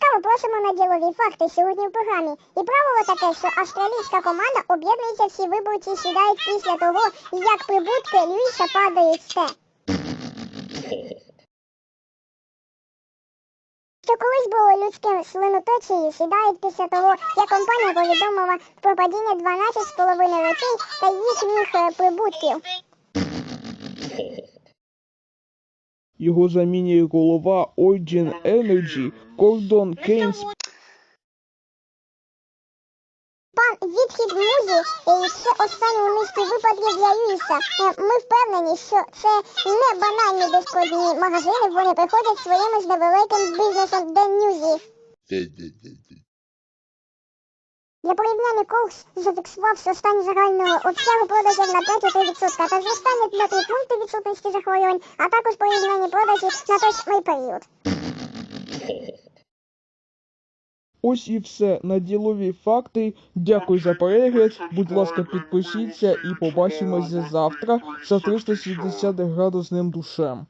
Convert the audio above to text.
Запрошуємо на ділові факти сьогодні в програмі. І правило таке, що австралійська команда об'єднується всі виборці сідають після того, як прибутки Льюіса падають з те. Що колись було людським слиноточією, сідають після того, як компанія повідомила про падіння 12,5 речей та їхніх е, прибутків. Його замінює голова Origin Energy Кордон Кейнс Пан відхід музі і ще останню низку випадків для Льюіса. Е, Ми впевнені, що це не банальні безплодні магазини, вони приходять своїми ж невеликим бізнесом до Ньюзі. Для порівняння Коукс зафіксував зростання загального обсягу продажів на 5,3% та зростання 5 пунктів відсутності захворювань, а також порівняння продажів на той самий період. Ось і все на ділові факти. Дякую за перегляд. Будь ласка, підпишіться і побачимося завтра за 360 градусним душем.